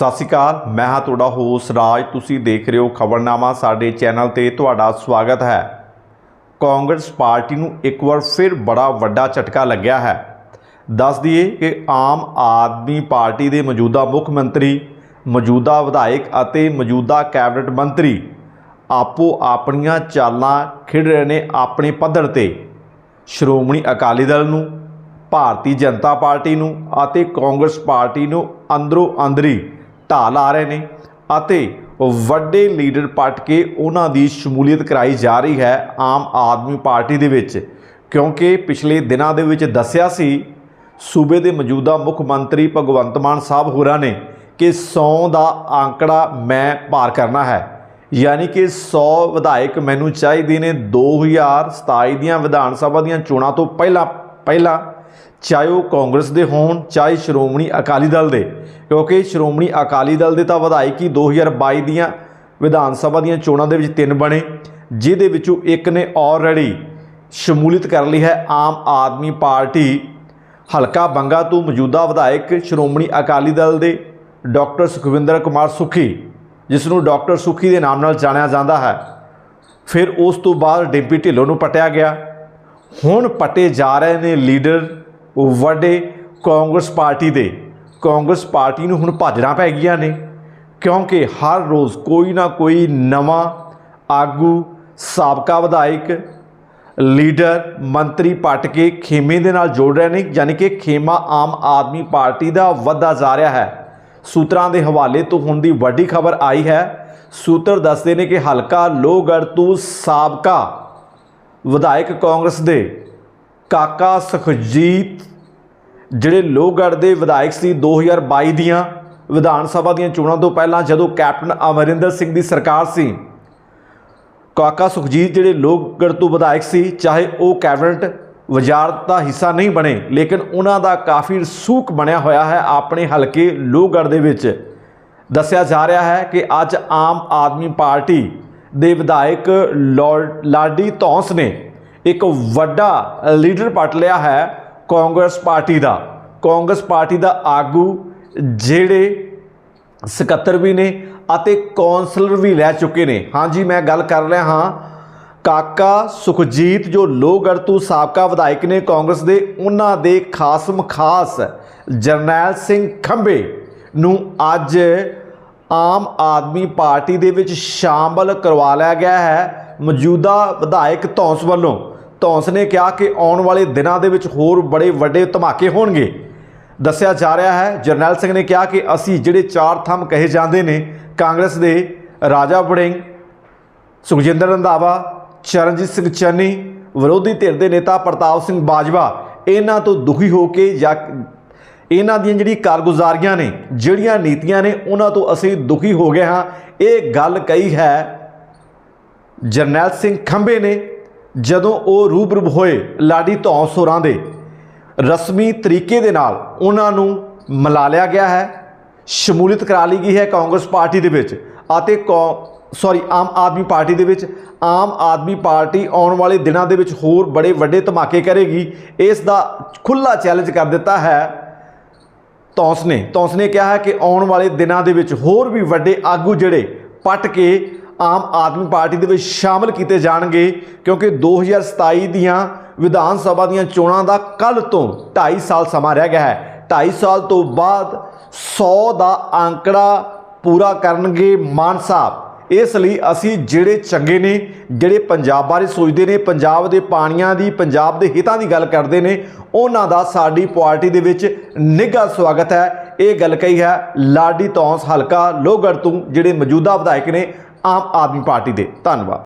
ਸਤਿ ਸ਼੍ਰੀ ਅਕਾਲ, ਮੈਂ ਹਾਂ ਤੁਹਾਡਾ ਹੋਸ ਰਾਜ। ਤੁਸੀਂ ਦੇਖ ਰਹੇ ਹੋ ਖਬਰਨਾਮਾ, ਸਾਡੇ ਚੈਨਲ ਤੇ ਤੁਹਾਡਾ ਸਵਾਗਤ ਹੈ। ਕਾਂਗਰਸ ਪਾਰਟੀ ਨੂੰ ਇੱਕ ਵਾਰ ਫਿਰ ਬੜਾ ਵੱਡਾ ਝਟਕਾ ਲੱਗਿਆ ਹੈ। ਦੱਸ ਦਈਏ ਕਿ ਆਮ ਆਦਮੀ ਪਾਰਟੀ ਦੇ ਮੌਜੂਦਾ ਮੁੱਖ ਮੰਤਰੀ, ਮੌਜੂਦਾ ਵਿਧਾਇਕ ਅਤੇ ਮੌਜੂਦਾ ਕੈਬਨਿਟ ਮੰਤਰੀ ਆਪੋ ਆਪਣੀਆਂ ਚਾਲਾਂ ਖਿੜ ਰਹੇ ਨੇ ਆਪਣੇ ਪੱਧਰ ਤੇ। ਸ਼੍ਰੋਮਣੀ ਅਕਾਲੀ ਦਲ ਨੂੰ, ਭਾਰਤੀ ਜਨਤਾ ਪਾਰਟੀ ਨੂੰ ਅਤੇ ਕਾਂਗਰਸ ਪਾਰਟੀ ਨੂੰ ਅੰਦਰੋਂ ਅੰਦਰੀ ਢਾਹ ਲਾ ਰਹੇ ਨੇ ਅਤੇ ਵੱਡੇ ਲੀਡਰ ਪੱਟ ਕੇ ਉਹਨਾਂ ਦੀ ਸ਼ਮੂਲੀਅਤ ਕਰਾਈ ਜਾ ਰਹੀ ਹੈ ਆਮ ਆਦਮੀ ਪਾਰਟੀ ਦੇ ਵਿੱਚ। ਕਿਉਂਕਿ ਪਿਛਲੇ ਦਿਨਾਂ ਦੇ ਵਿੱਚ ਦੱਸਿਆ ਸੀ, ਸੂਬੇ ਦੇ ਮੌਜੂਦਾ ਮੁੱਖ ਮੰਤਰੀ ਭਗਵੰਤ ਮਾਨ ਸਾਹਿਬ ਹੋਰਾਂ ਨੇ ਕਿ 100 ਦਾ ਅੰਕੜਾ ਮੈਂ ਪਾਰ ਕਰਨਾ ਹੈ। ਯਾਨੀ ਕਿ 100 ਵਿਧਾਇਕ ਮੈਨੂੰ ਚਾਹੀਦੇ ਨੇ 2027 ਦੀਆਂ ਵਿਧਾਨ ਸਭਾ ਦੀਆਂ ਚੋਣਾਂ ਤੋਂ ਪਹਿਲਾਂ ਪਹਿਲਾਂ ਚਾਹੇ ਉਹ ਕਾਂਗਰਸ ਦੇ ਹੋਣ, ਚਾਹੇ ਸ਼੍ਰੋਮਣੀ ਅਕਾਲੀ ਦਲ ਦੇ। ਕਿਉਂਕਿ ਸ਼੍ਰੋਮਣੀ ਅਕਾਲੀ ਦਲ ਦੇ ਤਾਂ ਵਿਧਾਇਕ ਹੀ 2022 ਦੀਆਂ ਵਿਧਾਨ ਸਭਾ ਦੀਆਂ ਚੋਣਾਂ ਦੇ ਵਿੱਚ ਤਿੰਨ ਬਣੇ, ਜਿਹਦੇ ਵਿੱਚੋਂ ਇੱਕ ਨੇ ਆਲਰੇਡੀ ਸ਼ਮੂਲੀਅਤ ਕਰ ਲਈ ਹੈ ਆਮ ਆਦਮੀ ਪਾਰਟੀ। ਹਲਕਾ ਬੰਗਾ ਤੋਂ ਮੌਜੂਦਾ ਵਿਧਾਇਕ ਸ਼੍ਰੋਮਣੀ ਅਕਾਲੀ ਦਲ ਦੇ ਡਾਕਟਰ ਸੁਖਵਿੰਦਰ ਕੁਮਾਰ ਸੁਖੀ ਜਿਸ ਨੂੰ ਡਾਕਟਰ ਸੁਖੀ ਦੇ ਨਾਮ ਨਾਲ ਜਾਣਿਆ ਜਾਂਦਾ ਹੈ। ਫਿਰ ਉਸ ਤੋਂ ਬਾਅਦ ਡਿੰਪੀ ਢਿੱਲੋਂ ਨੂੰ ਪਟਿਆ ਗਿਆ। ਹੁਣ ਪਟੇ ਜਾ ਰਹੇ ਨੇ ਲੀਡਰ ਵੱਡੇ ਕਾਂਗਰਸ ਪਾਰਟੀ ਦੇ, ਕਾਂਗਰਸ ਪਾਰਟੀ ਨੂੰ ਹੁਣ ਭਾਜੜਾਂ ਪੈ ਗਈਆਂ ਨੇ। ਕਿਉਂਕਿ ਹਰ ਰੋਜ਼ ਕੋਈ ਨਾ ਕੋਈ ਨਵਾਂ ਆਗੂ, ਸਾਬਕਾ ਵਿਧਾਇਕ, ਲੀਡਰ, ਮੰਤਰੀ ਪੱਟ ਕੇ ਖੇਮੇ ਦੇ ਨਾਲ ਜੋੜ ਰਹੇ ਨੇ, ਯਾਨੀ ਕਿ ਖੇਮਾ ਆਮ ਆਦਮੀ ਪਾਰਟੀ ਦਾ ਵੱਧਦਾ ਜਾ ਰਿਹਾ ਹੈ। ਸੂਤਰਾਂ ਦੇ ਹਵਾਲੇ ਤੋਂ ਹੁਣ ਦੀ ਵੱਡੀ ਖਬਰ ਆਈ ਹੈ। ਸੂਤਰ ਦੱਸਦੇ ਨੇ ਕਿ ਹਲਕਾ ਲੋਹਗੜ੍ਹ ਤੋਂ ਸਾਬਕਾ ਵਿਧਾਇਕ ਕਾਂਗਰਸ ਦੇ ਕਾਕਾ ਸੁਖਜੀਤ, ਜਿਹੜੇ ਲੋਹਗੜ੍ਹ ਦੇ ਵਿਧਾਇਕ ਸੀ 2022 ਦੀਆਂ ਵਿਧਾਨ ਸਭਾ ਦੀਆਂ ਚੋਣਾਂ ਤੋਂ ਪਹਿਲਾਂ ਜਦੋਂ ਕੈਪਟਨ ਅਮਰਿੰਦਰ ਸਿੰਘ ਦੀ ਸਰਕਾਰ ਸੀ, ਕਾਕਾ ਸੁਖਜੀਤ ਜਿਹੜੇ ਲੋਹਗੜ੍ਹ ਤੋਂ ਵਿਧਾਇਕ ਸੀ, ਚਾਹੇ ਉਹ ਕੈਬਨਿਟ ਵਜ਼ਾਰਤ ਦਾ ਹਿੱਸਾ ਨਹੀਂ ਬਣੇ, ਲੇਕਿਨ ਉਹਨਾਂ ਦਾ ਕਾਫੀ ਸੂਕ ਬਣਿਆ ਹੋਇਆ ਹੈ ਆਪਣੇ ਹਲਕੇ ਲੋਹਗੜ੍ਹ ਦੇ ਵਿੱਚ। ਦੱਸਿਆ ਜਾ ਰਿਹਾ ਹੈ ਕਿ ਅੱਜ ਆਮ ਆਦਮੀ ਪਾਰਟੀ ਦੇ ਵਿਧਾਇਕ ਲੌ- ਲਾਡੀ ਧੌਂਸ ਨੇ ਇੱਕ ਵੱਡਾ ਲੀਡਰ ਪਟ ਲਿਆ ਹੈ ਕਾਂਗਰਸ ਪਾਰਟੀ ਦਾ। ਕਾਂਗਰਸ ਪਾਰਟੀ ਦਾ ਆਗੂ ਜਿਹੜੇ ਸਕੱਤਰ ਵੀ ਨੇ ਅਤੇ ਕੌਂਸਲਰ ਵੀ ਲੈ ਚੁੱਕੇ ਨੇ। ਹਾਂਜੀ ਮੈਂ ਗੱਲ ਕਰ ਰਿਹਾ ਹਾਂ। ਕਾਕਾ ਸੁਖਜੀਤ, ਜੋ ਲੋਹਗੜ੍ਹ ਤੋਂ ਸਾਬਕਾ ਵਿਧਾਇਕ ਨੇ ਕਾਂਗਰਸ ਦੇ, ਉਹਨਾਂ ਦੇ ਖਾਸਮ ਖਾਸ ਜਰਨੈਲ ਸਿੰਘ ਖੰਬੇ ਨੂੰ ਅੱਜ ਆਮ ਆਦਮੀ ਪਾਰਟੀ ਦੇ ਵਿੱਚ ਸ਼ਾਮਲ ਕਰਵਾ ਲਿਆ ਗਿਆ ਹੈ। ਮੌਜੂਦਾ ਵਿਧਾਇਕ ਧੌਂਸ ਵੱਲੋਂ ਧੌਂਸ ਨੇ ਕਿਹਾ ਕਿ ਆਉਣ ਵਾਲੇ ਦਿਨਾਂ ਦੇ ਵਿੱਚ ਹੋਰ ਬੜੇ ਵੱਡੇ ਧਮਾਕੇ ਹੋਣਗੇ। ਦੱਸਿਆ ਜਾ ਰਿਹਾ ਹੈ, ਜਰਨੈਲ ਸਿੰਘ ਨੇ ਕਿਹਾ ਕਿ ਅਸੀਂ ਜਿਹੜੇ ਚਾਰ ਥੰਮ ਕਹੇ ਜਾਂਦੇ ਨੇ, ਕਾਂਗਰਸ ਦੇ ਰਾਜਾ ਵੜਿੰਗ, ਸੁਖਜਿੰਦਰ ਰੰਧਾਵਾ, ਚਰਨਜੀਤ ਸਿੰਘ ਚੰਨੀ, ਵਿਰੋਧੀ ਧਿਰ ਦੇ ਨੇਤਾ ਪ੍ਰਤਾਪ ਸਿੰਘ ਬਾਜਵਾ, ਇਹਨਾਂ ਤੋਂ ਦੁਖੀ ਹੋ ਕੇ ਜਾਂ ਇਹਨਾਂ ਦੀਆਂ ਜਿਹੜੀ ਕਾਰਗੁਜ਼ਾਰੀਆਂ ਨੇ, ਜਿਹੜੀਆਂ ਨੀਤੀਆਂ ਨੇ, ਉਹਨਾਂ ਤੋਂ ਅਸੀਂ ਦੁਖੀ ਹੋ ਗਏ ਹਾਂ। ਇਹ ਗੱਲ ਕਹੀ ਹੈ ਜਰਨੈਲ ਸਿੰਘ ਖੰਬੇ ਨੇ ਜਦੋਂ ਉਹ ਰੂਬਰੂ ਹੋਏ ਲਾਡੀ ਧੌਂਸ ਹੋਰਾਂ ਦੇ, ਰਸਮੀ ਤਰੀਕੇ ਦੇ ਨਾਲ ਉਹਨਾਂ ਨੂੰ ਮਿਲਾ ਲਿਆ ਗਿਆ ਹੈ, ਸ਼ਮੂਲੀਅਤ ਕਰਾ ਲਈ ਗਈ ਹੈ ਕਾਂਗਰਸ ਪਾਰਟੀ ਦੇ ਵਿੱਚ ਅਤੇ ਸੌਰੀ, ਆਮ ਆਦਮੀ ਪਾਰਟੀ ਦੇ ਵਿੱਚ। ਆਮ ਆਦਮੀ ਪਾਰਟੀ ਆਉਣ ਵਾਲੇ ਦਿਨਾਂ ਦੇ ਵਿੱਚ ਹੋਰ ਬੜੇ ਵੱਡੇ ਧਮਾਕੇ ਕਰੇਗੀ। ਇਸ ਦਾ ਖੁੱਲਾ ਚੈਲੰਜ ਕਰ ਦਿੱਤਾ ਹੈ ਤੌਂਸ ਨੇ। ਤੌਂਸ ਨੇ ਕਿਹਾ ਹੈ ਕਿ ਆਉਣ ਵਾਲੇ ਦਿਨਾਂ ਦੇ ਵਿੱਚ ਹੋਰ ਵੀ ਵੱਡੇ ਆਗੂ ਜਿਹੜੇ ਪੱਟ ਕੇ ਆਮ ਆਦਮੀ ਪਾਰਟੀ ਦੇ ਵਿੱਚ ਸ਼ਾਮਲ ਕੀਤੇ ਜਾਣਗੇ, ਕਿਉਂਕਿ 2027 ਦੀਆਂ ਵਿਧਾਨ ਸਭਾ ਦੀਆਂ ਚੋਣਾਂ ਦਾ ਕੱਲ ਤੋਂ 2.5 ਸਾਲ ਸਮਾਂ ਰਹਿ ਗਿਆ ਹੈ। 2.5 ਸਾਲ ਤੋਂ ਬਾਅਦ 100 ਦਾ ਅੰਕੜਾ ਪੂਰਾ ਕਰਨਗੇ ਮਾਨ ਸਾਹਿਬ। ਇਸ ਲਈ ਅਸੀਂ ਜਿਹੜੇ ਚੰਗੇ ਨੇ, ਜਿਹੜੇ ਪੰਜਾਬ ਬਾਰੇ ਸੋਚਦੇ ਨੇ, ਪੰਜਾਬ ਦੇ ਪਾਣੀਆਂ ਦੀ, ਪੰਜਾਬ ਦੇ ਹਿੱਤਾਂ ਦੀ ਗੱਲ ਕਰਦੇ ਨੇ, ਉਹਨਾਂ ਦਾ ਸਾਡੀ ਪਾਰਟੀ ਦੇ ਵਿੱਚ ਨਿੱਘਾ ਸਵਾਗਤ ਹੈ। ਇਹ ਗੱਲ ਕਹੀ ਹੈ, ਲਾਡੀ ਧੌਂਸ ਹਲਕਾ ਲੋਹਗੜ੍ਹ ਤੋਂ ਜਿਹੜੇ ਮੌਜੂਦਾ ਵਿਧਾਇਕ ਨੇ ਆਮ ਆਦਮੀ ਪਾਰਟੀ ਦੇ। ਧੰਨਵਾਦ।